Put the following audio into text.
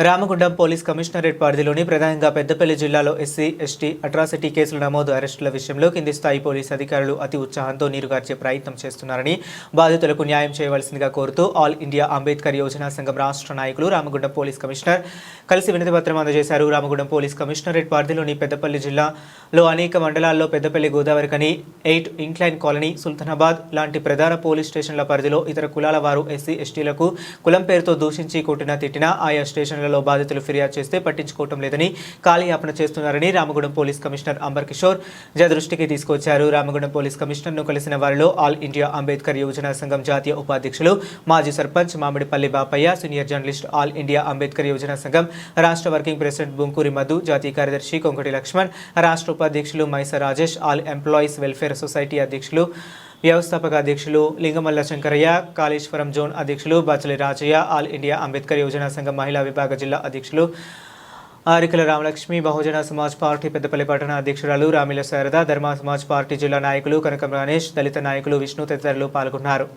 Ramagundam police commissionerate పరిధిలోని ప్రధానంగా పెద్దపల్లి జిల్లాలో ఎస్సీ ఎస్టీ అట్రాసిటీ కేసులు నమోదు అరెస్టుల విషయంలో కింది స్థాయి పోలీస్ అధికారులు అతి ఉత్సాహంతో నీరుగార్చే ప్రయత్నం చేస్తున్నారని బాధితులకు న్యాయం చేయవలసిందిగా కోరుతూ ఆల్ ఇండియా అంబేద్కర్ యోజనా సంఘం రాష్ట్ర నాయకులు రామగుండం పోలీస్ కమిషనర్ కలిసి వినతిపత్రం అందజేశారు. రామగుండం పోలీస్ కమిషనరేట్ పరిధిలోని పెద్దపల్లి జిల్లాలో అనేక మండలాల్లో పెద్దపల్లి గోదావరి కని ఎయిట్ ఇంక్లైన్ కాలనీ సుల్తానాబాద్ లాంటి ప్రధాన పోలీస్ స్టేషన్ల పరిధిలో ఇతర కులాల వారు ఎస్సీ ఎస్టీలకు కులం పేరుతో దూషించి కొట్టినా తిట్టినా ఆయా స్టేషన్లలో బాధితులు ఫిర్యాదు చేస్తే పట్టించుకోవటం లేదని కాలయాపన చేస్తున్నారని రామగూడెం పోలీస్ కమిషనర్ అంబర్ కిషోర్ జదృష్టికి దృష్టికి తీసుకొచ్చారు. రామగూడెం పోలీస్ కమిషనర్ను కలిసిన వారిలో ఆల్ ఇండియా అంబేద్కర్ యోజన సంఘం జాతీయ ఉపాధ్యక్షులు మాజీ sarpanch Mamidipalli Bapayya senior journalist all India Ambedkar Yojana Sangham రాష్ట్ర వర్కింగ్ ప్రెసిడెంట్ బుంకూరి మధు జాతీయ కార్యదర్శి కొంకటి లక్ష్మణ్ రాష్ట్ర ఉపాధ్యక్షులు Maisar Rajesh all employees welfare society అధ్యక్షులు వ్యవస్థాపక అధ్యక్షులు లింగమల్ల శంకరయ్య కాళేశ్వరం జోన్ అధ్యక్షులు బచ్చలి రాజయ్య ఆల్ ఇండియా అంబేద్కర్ యోజన సంఘం మహిళా విభాగ జిల్లా అధ్యక్షులు ఆరికల రామలక్ష్మి బహుజన సమాజ్ పార్టీ పెద్దపల్లి పట్టణ అధ్యక్షురాలు రామిల శారద ధర్మ సమాజ్ పార్టీ జిల్లా నాయకులు కనకం గణేష్ దళిత నాయకులు విష్ణు తదితరులు పాల్గొన్నారు.